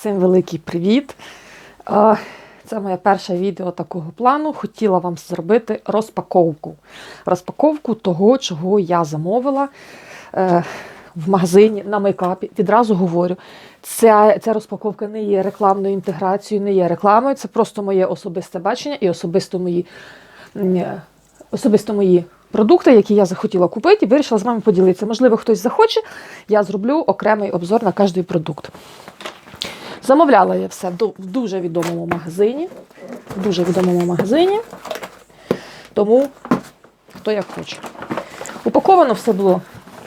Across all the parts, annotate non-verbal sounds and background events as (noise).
Всім великий привіт! Е, Це моє перше відео такого плану. Хотіла вам зробити розпаковку. Розпаковку того, чого я замовила е, в магазині на мейкапі. Відразу говорю, ця, ця розпаковка не є рекламною інтеграцією, не є рекламою. Це просто моє особисте бачення і особисто мої, особисто мої продукти, які я захотіла купити, і вирішила з вами поділитися. Можливо, хтось захоче, я зроблю окремий обзор на кожний продукт. Замовляла я все в дуже відомому магазині. В дуже відомому магазині. Тому хто як хоче. Упаковано все було.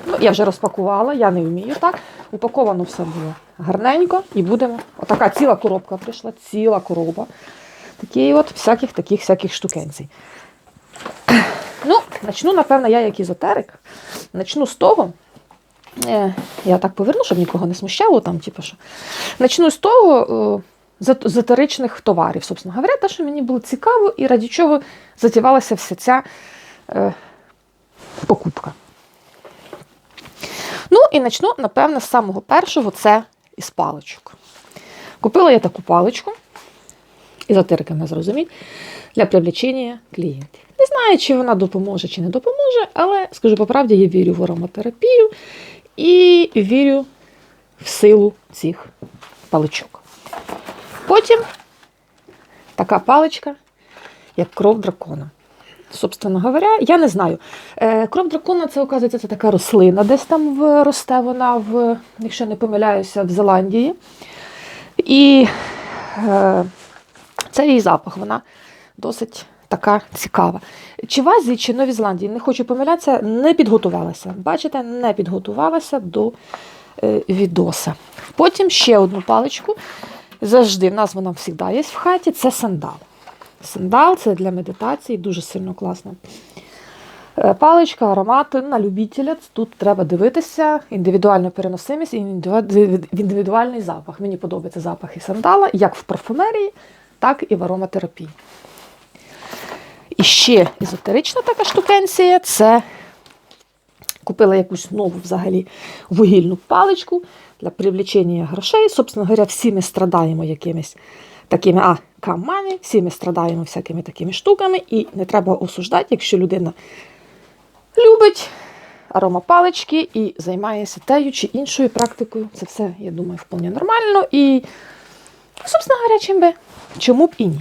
Ну, я вже розпакувала, я не вмію так. Упаковано все було гарненько і будемо. Отака ціла коробка прийшла, ціла коробка. Такі от всяких таких всяких штукенцій. Ну, начну, напевно, я як ізотерик. Начну з того. Е, Я так поверну, щоб нікого не смущало. Там, типу, що. Начну з того е, товарів, собственно говоря, те, що мені було цікаво, і раді чого затівалася вся ця е, покупка. Ну, і почну, напевно, з самого першого це із паличок. Купила я таку паличку, езотерика не зрозуміть, для привлечення клієнтів. Не знаю, чи вона допоможе, чи не допоможе, але скажу по правді, я вірю в ароматерапію і вірю в силу цих паличок. Потім така паличка, як кров дракона. Собственно говоря, я не знаю. Е, Кров дракона це, оказується, це така рослина, десь там росте вона, в, якщо не помиляюся, в Зеландії. І е, це її запах, вона досить така цікава. Чи в Азії, чи в Новій Зеландії, не хочу помилятися, не підготувалася. Бачите, не підготувалася до е, відоса. Потім ще одну паличку. Завжди в нас вона завжди є в хаті, це сандал. Сандал це для медитації, дуже сильно класно. Е, Паличка, аромати на любителя. Тут треба дивитися, індивідуальну переносимість і індивіду- індивідуальний запах. Мені подобається запах і сандала, як в парфумерії, так і в ароматерапії. І ще езотерична така штукенція це купила якусь нову взагалі вугільну паличку для привлечення грошей. Собственно говоря, всі ми страдаємо якимись такими а, камами, всі ми страдаємо всякими такими штуками, і не треба осуждати, якщо людина любить аромапалички і займається тею чи іншою практикою. Це все, я думаю, вполне нормально. І, собственно говоря, чим би, чому б і ні.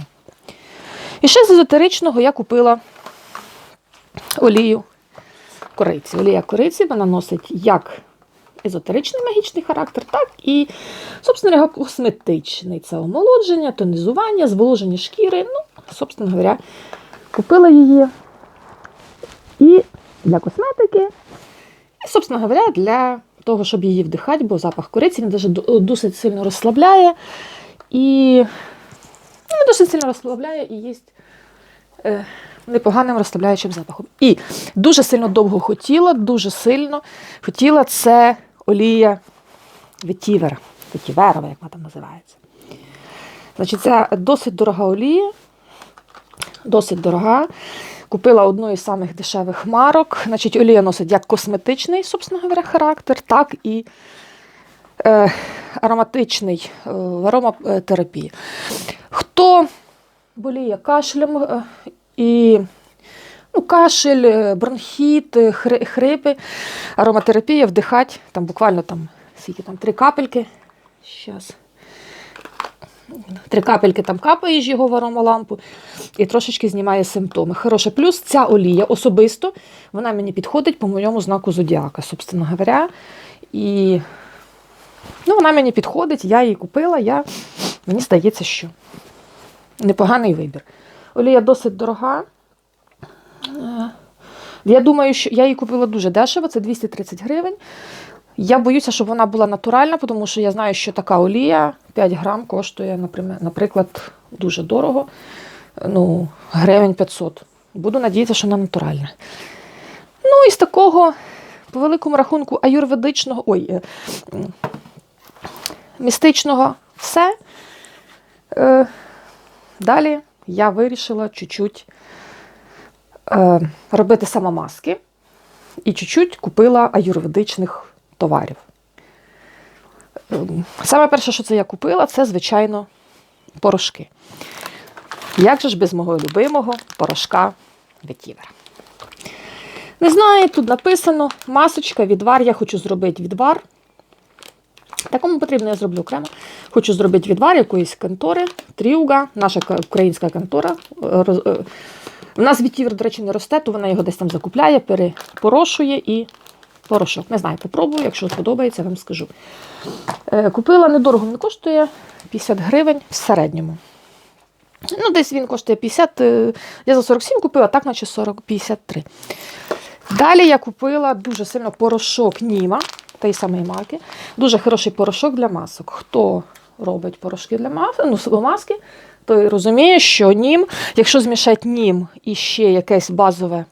І ще з езотеричного я купила олію кориці. Олія кориці вона носить як езотеричний магічний характер, так і, собственно косметичний. Це омолодження, тонізування, зволоження шкіри. Ну, собственно говоря, купила її і для косметики, і, собственно говоря, для того, щоб її вдихати, бо запах кориці він дуже досить сильно розслабляє. І ну, досить сильно розслабляє і є е, непоганим розслабляючим запахом. І дуже сильно довго хотіла, дуже сильно хотіла це олія ветівера. Ветіверова, як вона там називається. Значить, це досить дорога олія, досить дорога. Купила одну із самих дешевих марок. Значить, олія носить як косметичний, собственно говоря, характер, так і ароматичний е, в ароматерапії. Хто боліє кашлем е, і ну, кашель, е, бронхіт, е, хрипи, ароматерапія вдихать, там буквально там, скільки там, три капельки. Щас. Три капельки там капаєш його в аромалампу і трошечки знімає симптоми. Хороше. Плюс ця олія особисто, вона мені підходить по моєму знаку зодіака, собственно говоря. І ну, вона мені підходить, я її купила, я, мені здається, що непоганий вибір. Олія досить дорога. Е, Я думаю, що я її купила дуже дешево, це 230 гривень. Я боюся, щоб вона була натуральна, тому що я знаю, що така олія 5 грам коштує, наприклад, дуже дорого. Ну, гривень 500. Буду надіятися, що вона натуральна. Ну, і з такого, по великому рахунку, аюрведичного, ой, е, містичного все. Е, Далі я вирішила чуть-чуть е, робити сама маски і чуть-чуть купила аюрведичних товарів. ем, саме перше, що це я купила, це, звичайно, порошки. Як же ж без мого любимого порошка ветівер? Не знаю, тут написано масочка, відвар. Я хочу зробити відвар. Такому потрібно, я зроблю окремо. Хочу зробити відвар якоїсь контори, тріуга, наша українська контора. е, е, У нас вітівер, до речі, не росте, то вона його десь там закупляє, перепорошує і порошок. Не знаю, попробую, якщо сподобається, вам скажу. Е, Купила недорого, він коштує 50 гривень в середньому. Ну, десь він коштує 50, е, я за 47 купила, так наче 40, 53. Далі я купила дуже сильно порошок Німа, тієї самої марки. Дуже хороший порошок для масок. Хто робить порошки для мас... ну, маски, той розуміє, що нім, якщо змішати нім і ще якесь базове,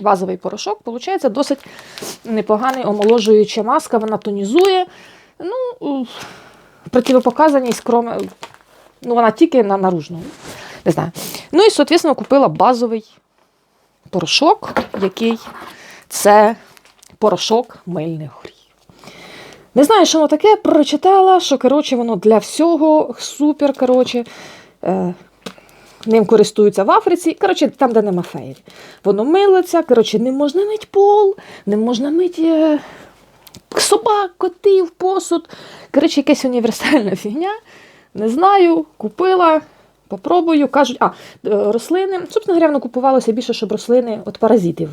базовий порошок, виходить досить непоганий омоложуюча маска, вона тонізує. Ну, противопоказаність, кроме, ну, вона тільки на наружну. Не знаю. Ну і, соответственно, купила базовий порошок, який це порошок мильних горіх. Не знаю, що воно таке, прочитала, що коротше, воно для всього супер. коротше, е, Ним користуються в Африці, коротше, там, де нема феєрі. Воно милиться, коротше, не можна мити пол, не можна мити е, собак, котів, посуд. Коротше, якась універсальна фігня. Не знаю, купила, попробую. Кажуть, а, е, рослини. Собственно говоря, воно купувалося більше, щоб рослини від паразитів.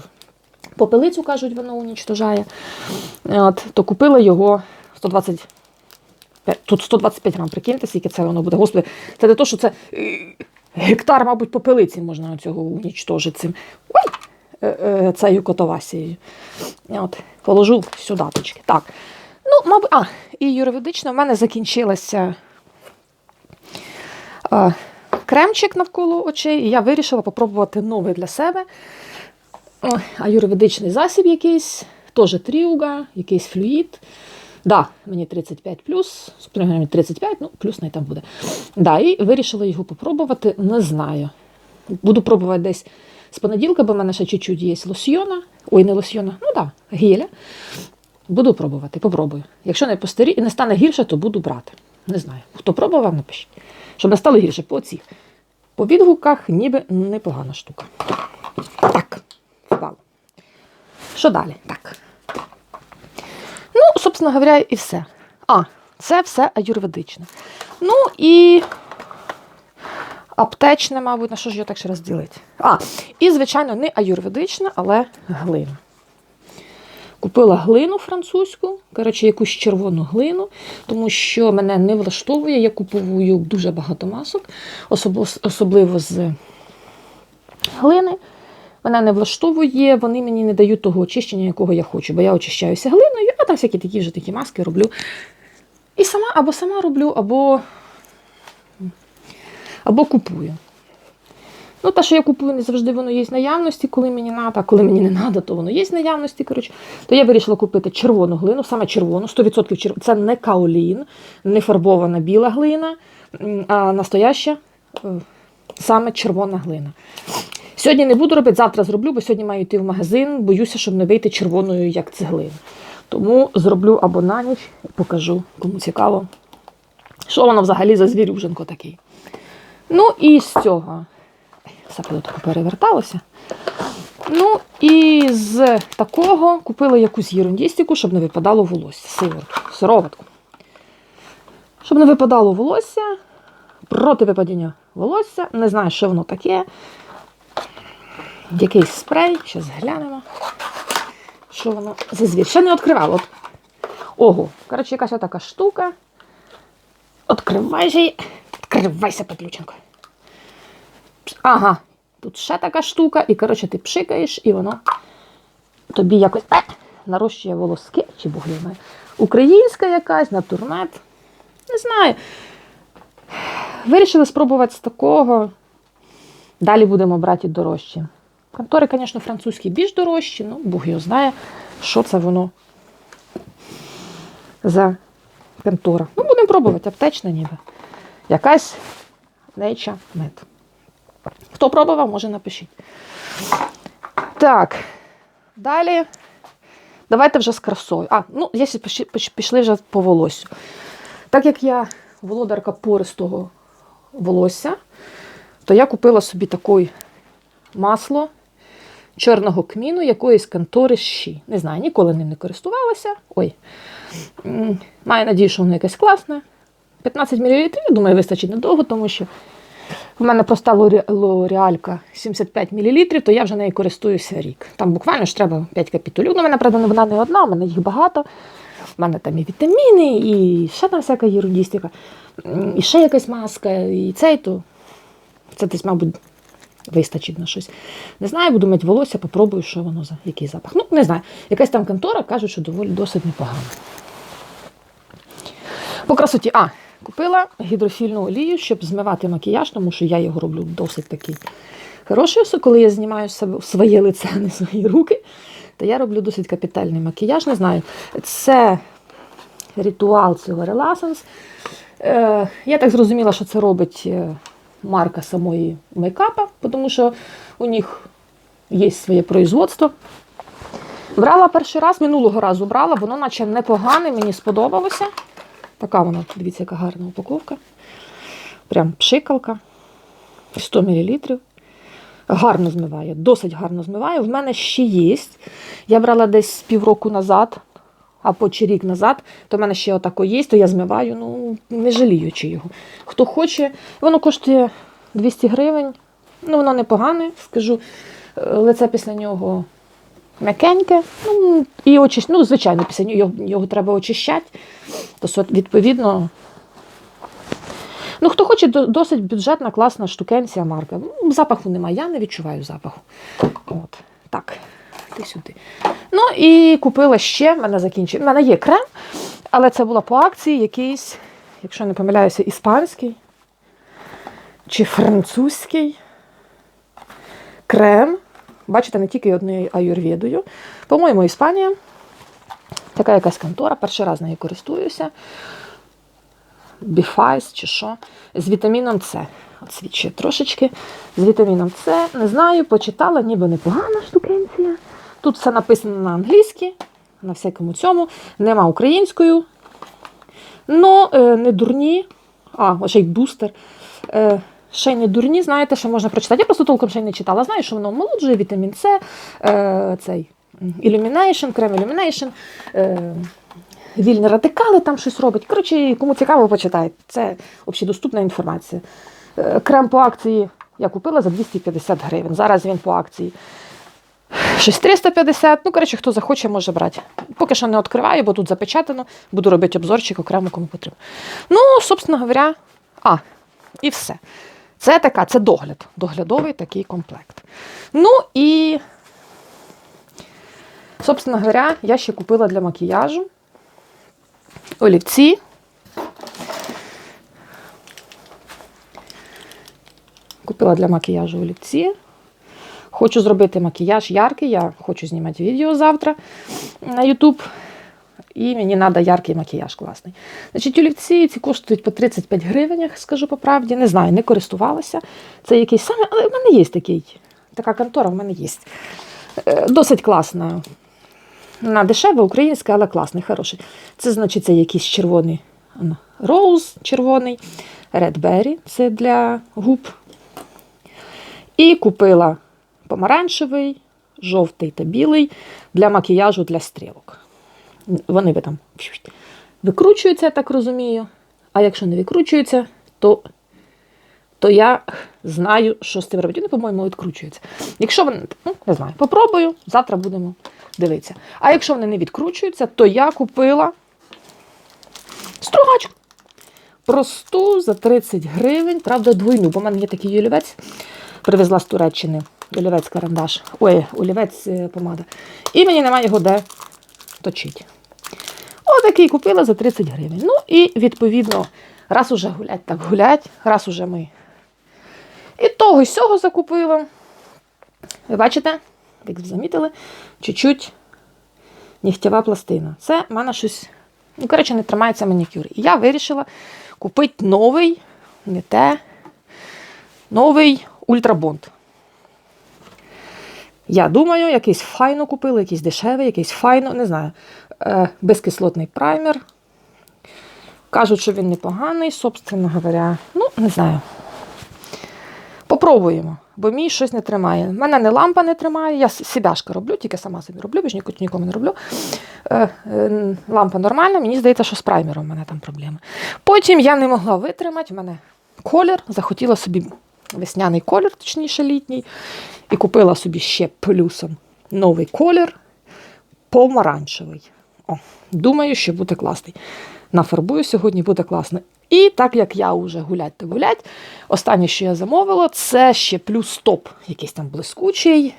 Попелицю, кажуть, воно унічтожає. От, то купила його 120. Тут 125 грам, прикиньте, скільки це воно буде. Господи, це не то, що це е, гектар, мабуть, попелиці можна цього унічтожити цим. Ой! Е, е, котовасією. От, положу сюди. точки. Так. Ну, мабуть, а, і юридично в мене закінчилася е, кремчик навколо очей, і я вирішила попробувати новий для себе. Ой, аюрведичний засіб якийсь, теж тріуга, якийсь флюїд. Да, мені 35 плюс, мені 35, ну, плюс най там буде. Да, і вирішила його попробувати, не знаю. Буду пробувати десь з понеділка, бо в мене ще чуть-чуть є лосьйона. Ой, не лосьйона, ну так, да, геля. Буду пробувати, попробую. Якщо не постарі і не стане гірше, то буду брати. Не знаю. Хто пробував, напишіть. Щоб не стало гірше по цих. По відгуках ніби непогана штука. Що далі? Так. Ну, собственно говоря, і все. А, це все аюрведичне. Ну і аптечне, мабуть, на що ж його так ще розділити? А, і, звичайно, не аюрведичне, але глина. Купила глину французьку, коротше, якусь червону глину, тому що мене не влаштовує. Я купую дуже багато масок, особливо з глини. Мене не влаштовує, вони мені не дають того очищення, якого я хочу, бо я очищаюся глиною, а там всякі такі вже такі маски роблю. І сама або сама роблю, або, або купую. Ну, те, що я купую, не завжди воно є в наявності, коли мені треба, а коли мені не треба, то воно є в наявності. Коротше. То я вирішила купити червону глину, саме червону, 100% червону. Це не каолін, не фарбована біла глина, а настояща е, саме червона глина. Сьогодні не буду робити, завтра зроблю, бо сьогодні маю йти в магазин, боюся, щоб не вийти червоною, як цеглина. Тому зроблю або на ніч, покажу, кому цікаво, що воно взагалі за звірюженко такий. Ну і з цього все тут переверталося. Ну і з такого купила якусь єрундістику, щоб не випадало волосся. Сиворотку, сироватку. Щоб не випадало волосся, проти випадіння волосся. Не знаю, що воно таке. Якийсь спрей, зараз глянемо. Що воно за звір? Ще не відкривала. От. Ого, коротше, якась така штука. Відкривайся. Відкривайся, Петлюченко. Ага, тут ще така штука, і, коротше, ти пшикаєш, і воно тобі якось е, нарощує волоски, чи бог. Українська якась, натурмет. Не знаю. Вирішили спробувати з такого. Далі будемо брати дорожчі. Контори, звісно, французькі більш дорожчі, ну, Бог його знає, що це воно за контора. Ну, будемо пробувати, аптечна ніби. Якась Nature Med. Хто пробував, може напишіть. Так, далі давайте вже з красою. А, ну, якщо пішли- вже по волосю. Так як я володарка пористого волосся, то я купила собі таке масло чорного кміну якоїсь контори щі. Не знаю, ніколи ним не користувалася. Ой. Маю надію, що воно якесь класне. 15 мл, я думаю, вистачить недовго, тому що в мене проста лореалька 75 мл, то я вже нею користуюся рік. Там буквально ж треба 5 капітулів. Ну, мене, правда, вона не одна, в мене їх багато. У мене там і вітаміни, і ще там всяка єрудістика, і ще якась маска, і цей, то це десь, мабуть, вистачить на щось. Не знаю, буду мати волосся, попробую, що воно за який запах. Ну, не знаю. Якась там контора кажуть, що доволі досить непогано. По красоті, а, купила гідрофільну олію, щоб змивати макіяж, тому що я його роблю досить такий хороший. Коли я знімаю себе своє лице, (laughs) а не свої руки, то я роблю досить капітальний макіяж. Не знаю, це ритуал цього Relance. Е, я так зрозуміла, що це робить е, марка самої мейкапа, тому що у них є своє производство. Брала перший раз, минулого разу брала, воно наче непогане, мені сподобалося. Така вона, дивіться, яка гарна упаковка. Прям пшикалка. 100 мл. Гарно змиває, досить гарно змиває. В мене ще є. Я брала десь півроку назад, або чи рік назад, то в мене ще отако є, то я змиваю, ну, не жаліючи його. Хто хоче, воно коштує 200 гривень. Ну, воно непогане, скажу. Е, Лице після нього м'якеньке. Ну, і очищ... ну, звичайно, після нього його, треба очищати. То, відповідно, ну, хто хоче, досить бюджетна, класна штукенція марка. Запаху немає, я не відчуваю запаху. От, так, ти сюди. Ну і купила ще, в мене закінчив. В мене є крем, але це була по акції якийсь, якщо не помиляюся, іспанський чи французький крем. Бачите, не тільки однією аюрведою. По-моєму, Іспанія. Така якась контора, перший раз нею користуюся. Біфайс чи що. З вітаміном С. От трошечки. З вітаміном С. Не знаю, почитала, ніби непогана штукенція. Тут все написано на англійській, на всякому цьому. Нема українською. Ну, не дурні. А, ще й бустер. Е, ще й не дурні, знаєте, що можна прочитати. Я просто толком ще й не читала. Знаю, що воно омолоджує, вітамін С, е, цей Illumination, крем Illumination, вільні радикали там щось робить. Коротше, кому цікаво, почитайте. Це общедоступна інформація. Крем по акції я купила за 250 гривень. Зараз він по акції. Щось 350, ну, коротше, хто захоче, може брати. Поки що не відкриваю, бо тут запечатано. Буду робити обзорчик окремо, кому потрібно. Ну, собственно говоря, а, і все. Це така, це догляд. Доглядовий такий комплект. Ну і, собственно говоря, я ще купила для макіяжу олівці. Купила для макіяжу олівці. Хочу зробити макіяж яркий. Я хочу знімати відео завтра на YouTube. І мені треба яркий макіяж класний. Значить, олівці ці коштують по 35 гривень, скажу по правді. Не знаю, не користувалася. Це якийсь саме, але в мене є такий. Така контора в мене є. Е, Досить класна. Вона дешева, українська, але класний, хороший. Це значить, це якийсь червоний роуз червоний, Red Berry, це для губ. І купила помаранчевий, жовтий та білий для макіяжу для стрілок. Вони ви там викручуються, я так розумію. А якщо не викручуються, то, то я знаю, що з цим робити. Вони, по-моєму, відкручуються. Якщо вони, ну, не знаю, попробую, завтра будемо дивитися. А якщо вони не відкручуються, то я купила стругачку. Просту за 30 гривень, правда, двойну, бо в мене є такий олівець, привезла з Туреччини. Олівець карандаш. Ой, олівець е, помада. І мені немає його де точити. Отакий купила за 30 гривень. Ну і відповідно, раз уже гулять, так гулять, раз уже ми. І того і сього закупила. Ви бачите, як замітили, чуть-чуть нігтєва пластина. Це в мене щось, ну, коротше, не тримається манікюр. І я вирішила купити новий, не те, новий ультрабонд. Я думаю, якийсь файно купили, якийсь дешевий, якийсь файно, не знаю. Е, безкислотний праймер. Кажуть, що він непоганий, собственно говоря. Ну, не знаю. Попробуємо, бо мій щось не тримає. У мене не лампа не тримає, я с- сібяшки роблю, тільки сама собі роблю, бо ж ніко- нікому не роблю. Е, е, лампа нормальна, мені здається, що з праймером в мене там проблеми. Потім я не могла витримати, в мене колір, захотіла собі весняний колір, точніше літній, і купила собі ще плюсом новий колір помаранчевий. О, думаю, що буде класний. Нафарбую сьогодні, буде класно. І так як я вже гулять та гулять, останнє, що я замовила, це ще плюс стоп, якийсь там блискучий,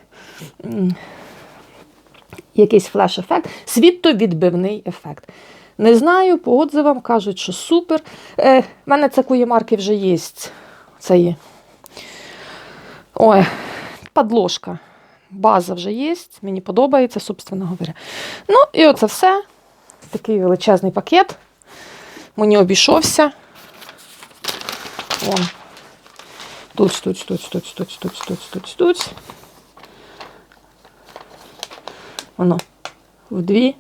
якийсь флеш-ефект, світловідбивний ефект. Не знаю, по отзивам кажуть, що супер. Е, в мене такої марки вже є. Це є. Ой, подложка. База вже є, мені подобається, собственно говоря. Ну, і оце все. Такий величезний пакет. Мені обійшовся. Вон. Тут, тут, тут, тут, тут, тут, тут, тут, тут. Воно. В дві.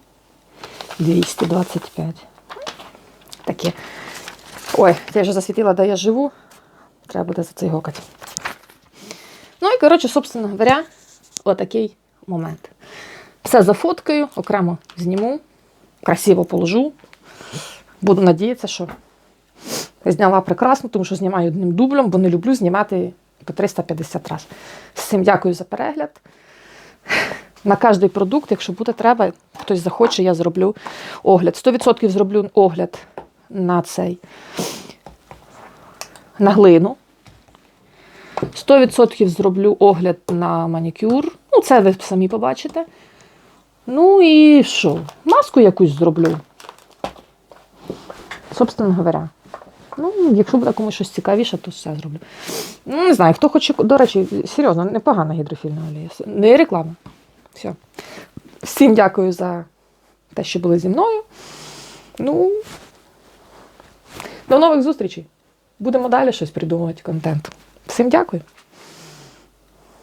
225. Таке. Ой, я вже засвітила, де я живу. Треба буде за це гокати. І, коротше, собственно говоря, отакий момент. Все зафоткаю, окремо зніму, красиво положу. Буду надіятися, що зняла прекрасно, тому що знімаю одним дублем, бо не люблю знімати по 350 разів. Цим дякую за перегляд. На кожний продукт, якщо буде треба, хтось захоче, я зроблю огляд. 100% зроблю огляд на цей на глину. 100% зроблю огляд на манікюр. Ну, це ви самі побачите. Ну і що? Маску якусь зроблю. Собственно говоря. Ну, якщо буде комусь щось цікавіше, то все зроблю. Ну, не знаю, хто хоче. До речі, серйозно, непогана гідрофільна олія. Не реклама. Все. Всім дякую за те, що були зі мною. Ну, до нових зустрічей. Будемо далі щось придумувати контент. Всім дякую.